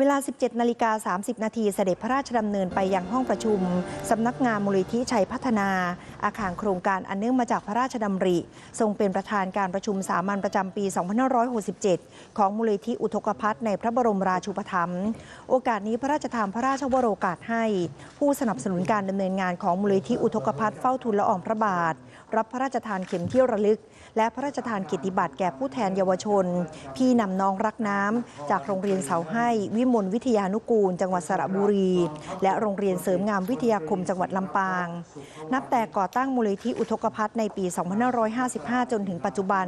เวลา 17 นาฬิกา 30 นาทีเสด็จพระราชดำเนินไปยังห้องประชุม สำนักงานมูลนิธิชัยพัฒนา อาคารโครงการอันเนื่องมาจากพระราชดำริ ทรงเป็นประธานการประชุมสามัญประจำปี 2567 ของมูลนิธิอุทกภัทในพระบรมราชูปถัมภ์ โอกาสนี้พระราชทานพระราชวโรกาสให้ ผู้สนับสนุนการดำเนินงานของมูลนิธิอุทกภัทเฝ้าทูลละอองพระบาท รับพระราชทานเข็มเที่ยวระลึก และพระราชทานกิตติบัตรแก่ผู้แทนเยาวชน พี่นำน้องรักน้ำจากโรงเรียนเสาให้วิมลวิทยานุกูล จังหวัดสระบุรี และโรงเรียนเสริมงามวิทยาคมจังหวัดลำปาง นับแต่ก่อตั้งมูลนิธิอุทกภัทในปี 2555 จนถึงปัจจุบัน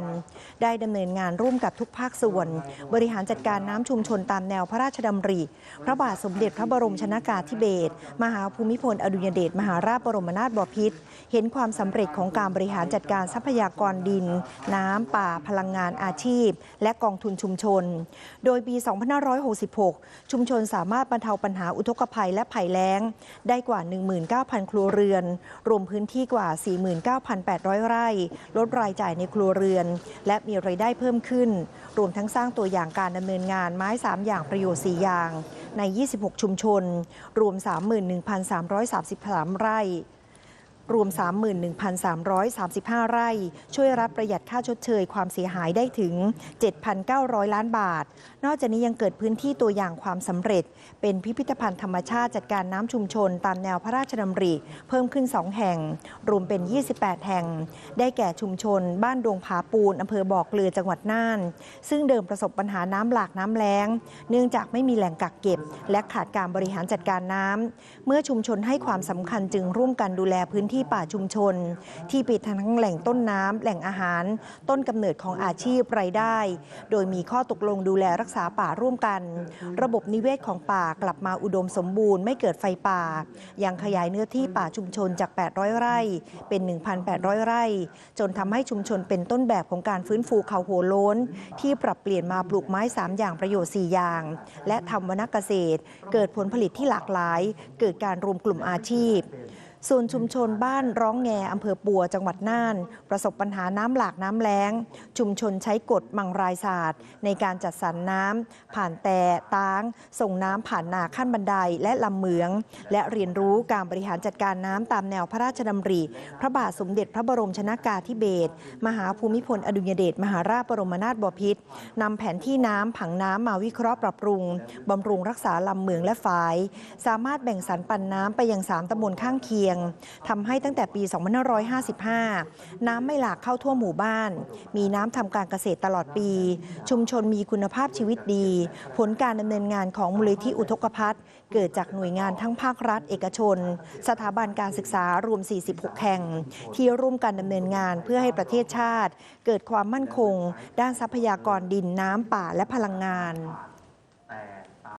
ได้ดำเนินงานร่วมกับทุกภาคส่วน บริหารจัดการน้ำชุมชนตามแนวพระราชดำริ พระบาทสมเด็จพระบรมชนากาธิเบศรมหาภูมิพลอดุลยเดชมหาราชบรมนาถบพิตรเห็นความสำเร็จของการบริหารจัดการทรัพยากรดิน น้ำป่าพลังงานอาชีพ และกองทุนชุมชน โดยปี 2566ชุมชนสามารถบรรเทาปัญหาอุทกภัยและภัยแล้ง ได้กว่า 19,000 ครัวเรือน รวมพื้นที่กว่า 49,800 ไร่ ลดรายจ่ายในครัวเรือน และมีไรายได้เพิ่มขึ้น รวมทั้งสร้างตัวอย่างการดำเนินงานไม้ 3 อย่างประโยชน์ 4 อย่าง ใน 26 ชุมชน รวม 31,333 ไร่ รวม 31,335 ไร่ ช่วยรับประหยัดค่าชดเชยความเสียหายได้ถึง 7,900 ล้านบาท นอกจากนี้ยังเกิดพื้นที่ตัวอย่างความสำเร็จ เป็นพิพิธภัณฑ์ธรรมชาติจัดการน้ำชุมชน ตามแนวพระราชดำริ เพิ่มขึ้น 2 แห่ง รวมเป็น 28 แห่ง ได้แก่ชุมชน บ้านดวงผาปูนอำเภอบ่อเกลือจังหวัดน่าน ซึ่งเดิมประสบปัญหาน้ำหลากน้ำแล้ง เนื่องจากไม่มีแหล่งกักเก็บ และขาดการบริหารจัดการน้ำเมื่อชุมชนให้ความสำคัญจึงร่วมกันดูแลพื้นที่ป่าชุมชน ที่ป็นทั้งแหล่งต้นน้ำแหล่งอาหาร ต้นกำเนิดของอาชีพรายได้ โดยมีข้อตกลงดูแลรักษาป่าร่วมกัน ระบบนิเวศของป่ากลับมาอุดมสมบูรณ์ไม่เกิดไฟป่า ยังขยายเนื้อที่ป่าชุมชนจาก 800 ไร่ เป็น 1,800 ไร่ จนทำให้ชุมชนเป็นต้นแบบของการฟื้นฟูเขาหัวโล้น ที่ปรับเปลี่ยนมาปลูกไม้ 3 อย่างประโยชน์ 4 อย่าง และทำวนเกษตร เกิดผลผลิตที่หลากหลาย เกิดการรวมกลุ่มอาชีพ ส่วนชุมชนบ้านร้องแงอำเภอปัวจังหวัดน่าน ประสบปัญหาน้ำหลากน้ำแล้ง ชุมชนใช้กฎมังรายศาสตร์ ในการจัดสรรน้ำผ่านแต่ตาง ส่งน้ำผ่านนาขั้นบันไดและลำเหมือง และเรียนรู้การบริหารจัดการน้ำตามแนวพระราชดำริ พระบาทสมเด็จพระบรมชนากาธิเบศรมหาภูมิพลอดุลยเดชมหาราชบรมนาถบพิตรนำแผนที่น้ำผังน้ำมาวิเคราะห์ปรับปรุงบำรุงรักษาลำเหมืองและฝาย สามารถแบ่งสรรปันน้ำไปยังสามตำบลข้างเคียงทำให้ตั้งแต่ปี 2555 น้ำไม่หลากเข้าทั่วหมู่บ้าน มีน้ำทำการเกษตรตลอดปี ชุมชนมีคุณภาพชีวิตดี ผลการดำเนินงานของมูลนิธิอุทกภัทเกิดจากหน่วยงานทั้งภาครัฐ เอกชน สถาบันการศึกษารวม 46 แห่ง ที่ร่วมกันดำเนินงานเพื่อให้ประเทศชาติ เกิดความมั่นคง ด้านทรัพยากรดินน้ำป่าและพลังงาน